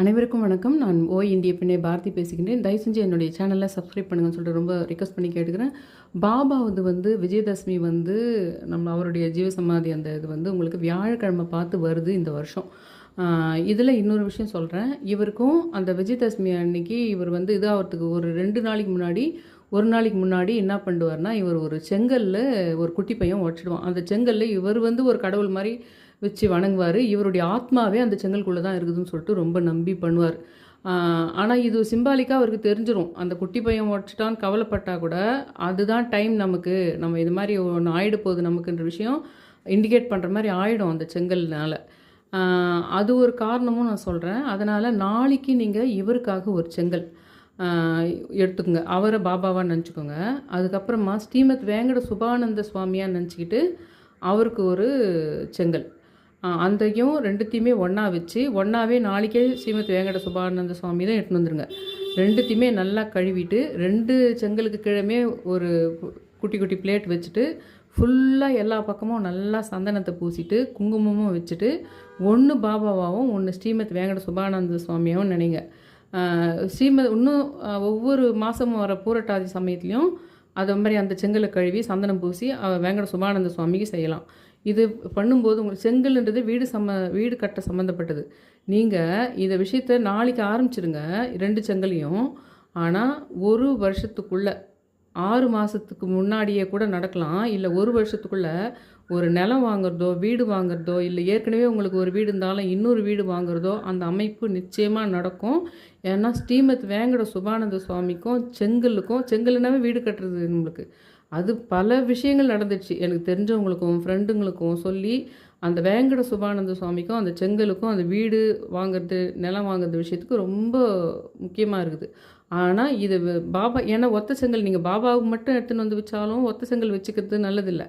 அனைவருக்கும் வணக்கம். நான் ஓய் இந்திய பெண்ணை பாரதி பேசுகின்றேன். தயவு செஞ்சு என்னுடைய சேனலை சப்ஸ்கிரைப் பண்ணுங்கன்னு சொல்லிட்டு ரொம்ப ரிக்வஸ்ட் பண்ணி கேட்டுக்கிறேன். பாபாவது வந்து விஜயதசமி வந்து நம்ம அவருடைய ஜீவசமாதி அந்த இது வந்து உங்களுக்கு வியாழக்கிழமை பார்த்து வருது இந்த வருஷம். இதில் இன்னொரு விஷயம் சொல்கிறேன் இவருக்கும் அந்த விஜயதசமி அன்னைக்கு இவர் வந்து இதாகிறதுக்கு ஒரு ரெண்டு நாளைக்கு முன்னாடி ஒரு நாளைக்கு முன்னாடி என்ன பண்ணுவார்னா இவர் ஒரு செங்கல்ல ஒரு குட்டி பையன் உடச்சிடுவான். அந்த செங்கல்ல இவர் வந்து ஒரு கடவுள் மாதிரி வச்சு வணங்குவார். இவருடைய ஆத்மாவே அந்த செங்கல்குள்ளே தான் இருக்குதுன்னு சொல்லிட்டு ரொம்ப நம்பி பண்ணுவார். ஆனால் இது சிம்பாலிக்காக அவருக்கு தெரிஞ்சிடும் அந்த குட்டி பையன் உடச்சிட்டான்னு கவலைப்பட்டால் கூட அதுதான் டைம் நமக்கு. நம்ம இது மாதிரி ஒன்று ஆயிட போகுது நமக்குன்ற விஷயம் இண்டிகேட் பண்ணுற மாதிரி ஆகிடும் அந்த செங்கல்னால். அது ஒரு காரணமும் நான் சொல்கிறேன் அதனால் நாளைக்கு நீங்கள் இவருக்காக ஒரு செங்கல் எடுத்துக்கோங்க. அவரை பாபாவாக நினச்சிக்கோங்க. அதுக்கப்புறமா ஸ்ரீமத் வேங்கட சுபானந்த சுவாமியாக நினச்சிக்கிட்டு அவருக்கு ஒரு செங்கல். அந்தையும் ரெண்டுத்தையுமே ஒன்றா வச்சு ஒன்றாவே நாளைக்கே ஸ்ரீமத் வேங்கட சுபானந்த சுவாமி தான் எடுத்துன்னு வந்துருங்க. ரெண்டுத்தையுமே நல்லா கழுவிட்டு ரெண்டு செங்கலுக்கு கிழமே ஒரு குட்டி குட்டி பிளேட் வச்சுட்டு ஃபுல்லாக எல்லா பக்கமும் நல்லா சந்தனத்தை பூசிட்டு குங்குமமும் வச்சுட்டு ஒன்று பாபாவாகவும் ஒன்று ஸ்ரீமத் வேங்கட சுபானந்த சுவாமியாகவும் நினைங்க. ஸ்ரீமத் இன்னும் ஒவ்வொரு மாதமும் வர பூரட்டாதி சமயத்துலேயும் அது மாதிரி அந்த செங்கலை கழுவி சந்தனம் பூசி வேங்கட சுபானந்த சுவாமிக்கு செய்யலாம். இது பண்ணும்போது உங்களுக்கு செங்கல்ன்றது வீடு சம்ம வீடு கட்ட சம்மந்தப்பட்டது நீங்கள் இந்த விஷயத்த நாளைக்கு ஆரம்பிச்சிருங்க ரெண்டு செங்கலையும். ஆனால் ஒரு வருஷத்துக்குள்ளே ஆறு மாதத்துக்கு முன்னாடியே கூட நடக்கலாம். இல்லை ஒரு வருஷத்துக்குள்ளே ஒரு நிலம் வாங்குறதோ வீடு வாங்குறதோ இல்லை ஏற்கனவே உங்களுக்கு ஒரு வீடு இருந்தாலும் இன்னொரு வீடு வாங்குறதோ அந்த அமைப்பு நிச்சயமாக நடக்கும். ஏன்னா ஸ்ரீமத் வேங்கட சுபானந்த சுவாமிக்கும் செங்கலுக்கும் செங்கல்னாவே வீடு கட்டுறது நம்மளுக்கு. அது பல விஷயங்கள் நடந்துச்சு. எனக்கு தெரிஞ்சவங்களுக்கும் ஃப்ரெண்டுங்களுக்கும் சொல்லி அந்த வேங்கட சுபானந்த சுவாமிக்கும் அந்த செங்கலுக்கும் அந்த வீடு வாங்குறது நிலம் வாங்குறது விஷயத்துக்கு ரொம்ப முக்கியமாக இருக்குது. ஆனால் இது பாபா ஏன்னா ஒத்த செங்கல் நீங்கள் பாபாவுக்கு மட்டும் எடுத்துன்னு வந்து வச்சாலும் ஒத்த செங்கல் வச்சுக்கிறது நல்லதில்லை.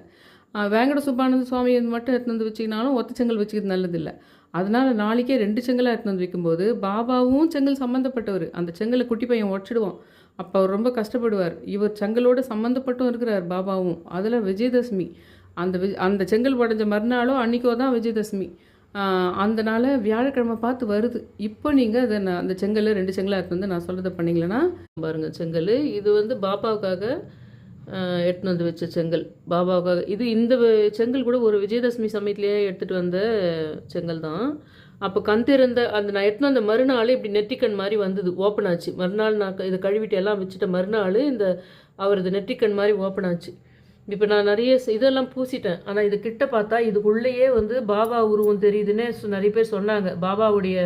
வேங்கட சுப்பானந்த சுவாமி மட்டும் எடுத்துன்னு வந்து வச்சிங்கனாலும் ஒத்த செங்கல் வச்சுக்கிறது நல்லதில்லை. அதனால் நாளைக்கே ரெண்டு செங்கலாக எடுத்துன்னு வந்து வைக்கும்போது பாபாவும் செங்கல் சம்மந்தப்பட்டவர் அந்த செங்கலை குட்டி பையன் உடச்சிடுவான். அப்போ அவர் ரொம்ப கஷ்டப்படுவார். இவர் செங்கலோட சம்மந்தப்பட்டும் இருக்கிறார் பாபாவும். அதில் விஜயதசமி. அந்த வி அந்த செங்கல் உடஞ்ச மறுநாளோ அன்றைக்கோ தான் விஜயதசமி. அந்த நாள் வியாழக்கிழமை பார்த்து வருது. இப்போ நீங்கள் அதை நான் அந்த செங்கல் ரெண்டு செங்கலாக எடுத்து வந்து நான் சொல்கிறத பண்ணீங்களன்னா பாருங்கள் செங்கல் இது வந்து பாபாவுக்காக எடுத்துன்னு வந்து வச்ச செங்கல். பாபாவுக்காக இது இந்த செங்கல் கூட ஒரு விஜயதசமி சமயத்திலேயே எடுத்துகிட்டு வந்த செங்கல் தான். அப்போ கண் திறந்த அந்த நான் எடுத்துன்னு வந்த மறுநாள் இப்படி நெற்றிக்கண் மாதிரி வந்தது ஓப்பன் ஆச்சு. மறுநாள் நான் இதை கழுவிட்டு எல்லாம் வச்சுட்ட மறுநாள் இந்த அவரது நெற்றிக்கண் மாதிரி ஓப்பன் ஆச்சு. இப்போ நான் நிறைய இதெல்லாம் பூசிட்டேன். ஆனால் இது கிட்ட பார்த்தா இதுக்குள்ளேயே வந்து பாபா உருவம் தெரியுதுன்னு நிறைய பேர் சொன்னாங்க. பாபாவுடைய